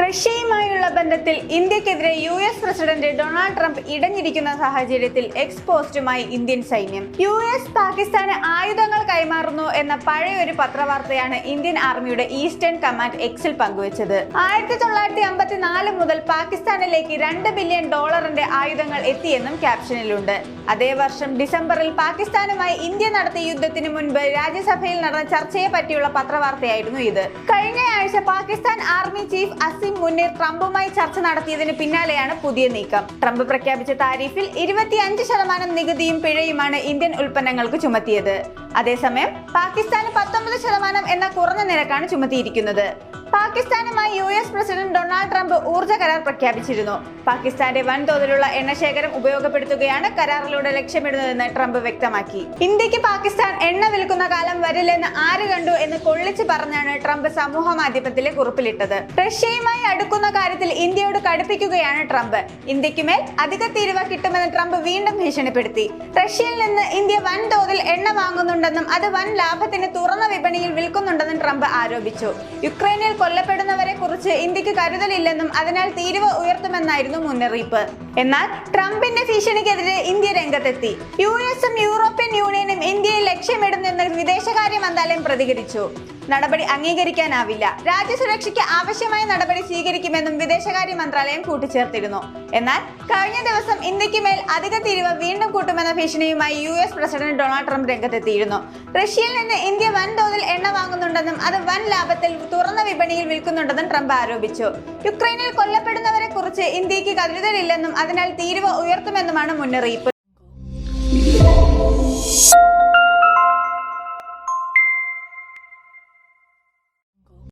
റഷ്യയുമായുള്ള ബന്ധത്തിൽ ഇന്ത്യക്കെതിരെ U S president Donald Trump ഇടഞ്ഞിരിക്കുന്ന സാഹചര്യത്തിൽ എക്സ് പോസ്റ്റുമായി ഇന്ത്യൻ സൈന്യം. യു എസ് പാകിസ്ഥാന് ആയുധങ്ങൾ കൈമാറുന്നു എന്ന പഴയൊരു പത്രവാർത്തയാണ് ഇന്ത്യൻ ആർമിയുടെ ഈസ്റ്റേൺ കമാൻഡ് എക്സിൽ പങ്കുവച്ചത്. ആയിരത്തി തൊള്ളായിരത്തി അമ്പത്തിനാല് മുതൽ പാകിസ്ഥാനിലേക്ക് രണ്ട് ബില്യൺ ഡോളറിന്റെ ആയുധങ്ങൾ എത്തിയെന്നും ക്യാപ്ഷനിലുണ്ട്. അതേ വർഷം ഡിസംബറിൽ പാകിസ്ഥാനുമായി ഇന്ത്യ നടത്തിയ യുദ്ധത്തിന് മുൻപ് രാജ്യസഭയിൽ നടന്ന ചർച്ചയെ പറ്റിയുള്ള പത്രവാർത്തയായിരുന്നു ഇത്. കഴിഞ്ഞ ആഴ്ച പാകിസ്ഥാൻ ആർമി ചീഫ് അസിം മുനീർ ട്രംപുമായി ചർച്ച നടത്തിയതിന് പിന്നാലെയാണ് പുതിയ നീക്കം. ട്രംപ് പ്രഖ്യാപിച്ച താരിഫിൽ ഇരുപത്തിയഞ്ച് ശതമാനം നികുതിയും പിഴയുമാണ് ഇന്ത്യൻ ഉൽപ്പന്നങ്ങൾക്ക് ചുമത്തിയത്. അതേസമയം പാകിസ്ഥാന് പത്തൊമ്പത് ശതമാനം എന്ന കുറഞ്ഞ നിരക്കാണ് ചുമത്തിയിരിക്കുന്നത്. പാകിസ്ഥാനുമായി U S president Donald Trump ഊർജ കരാർ പ്രഖ്യാപിച്ചിരുന്നു. പാകിസ്ഥാന്റെ വൻതോതിലുള്ള എണ്ണശേഖരം ഉപയോഗപ്പെടുത്തുകയാണ് കരാറിലൂടെ ലക്ഷ്യമിടുന്നതെന്ന് ട്രംപ് വ്യക്തമാക്കി. ഇന്ത്യയ്ക്ക് പാകിസ്ഥാൻ എണ്ണ വിൽക്കുന്ന കാലം വരില്ലെന്ന് ആര് കണ്ടു എന്ന് കൊള്ളിച്ചു പറഞ്ഞാണ് ട്രംപ് സമൂഹ മാധ്യമത്തിലെ കുറിപ്പിലിട്ടത്. റഷ്യയുമായി അടുക്കുന്ന കാര്യത്തിൽ ഇന്ത്യയോട് കടുപ്പിക്കുകയാണ് ട്രംപ്. ഇന്ത്യക്കുമേൽ അധിക തീരുവ കിട്ടുമെന്ന് ട്രംപ് വീണ്ടും ഭീഷണിപ്പെടുത്തി. റഷ്യയിൽ നിന്ന് ഇന്ത്യ വൻതോതിൽ എണ്ണ വാങ്ങുന്നുണ്ടെന്നും അത് വൻ ലാഭത്തിന് തുറന്ന വിപണിയിൽ വിൽക്കുന്നുണ്ടെന്നും ട്രംപ് ആരോപിച്ചു. യുക്രൈനിൽ കൊല്ലപ്പെടുന്നവരെ കുറിച്ച് ഇന്ത്യയ്ക്ക് കരുതലില്ലെന്നും അതിനാൽ തീരുവ ഉയർത്തുമെന്നായിരുന്നു മുന്നറിയിപ്പ്. എന്നാൽ ട്രംപിന്റെ ഭീഷണിക്കെതിരെ ഇന്ത്യ രംഗത്തെത്തി. യു എസും യൂറോപ്യൻ യൂണിയനും ഇന്ത്യയെ ലക്ഷ്യമിടുന്നെന്ന് വിദേശകാര്യ മന്ത്രാലയം പ്രതികരിച്ചു. നടപടി അംഗീകരിക്കാനാവില്ല. രാജ്യസുരക്ഷയ്ക്ക് ആവശ്യമായ നടപടി സ്വീകരിക്കുമെന്നും വിദേശകാര്യ മന്ത്രാലയം കൂട്ടിച്ചേർത്തിരുന്നു. എന്നാൽ കഴിഞ്ഞ ദിവസം ഇന്ത്യയ്ക്ക് മേൽ അധിക തിരിവ് വീണ്ടും കൂട്ടുമെന്ന ഭീഷണിയുമായി U S president Donald Trump രംഗത്തെത്തിയിരുന്നു. റഷ്യയിൽ നിന്ന് ഇന്ത്യ വൻതോതിൽ എണ്ണ വാങ്ങുന്നുണ്ടെന്നും അത് വൻ ലാഭത്തിൽ തുറന്ന വിപണിയിൽ വിൽക്കുന്നുണ്ടെന്നും ട്രംപ് ആരോപിച്ചു. യുക്രൈനിൽ കൊല്ലപ്പെടുന്നവരെ കുറിച്ച് ഇന്ത്യയ്ക്ക് കരുതലില്ലെന്നും അതിനാൽ തീരുവ ഉയർത്തുമെന്നുമാണ് മുന്നറിയിപ്പ്.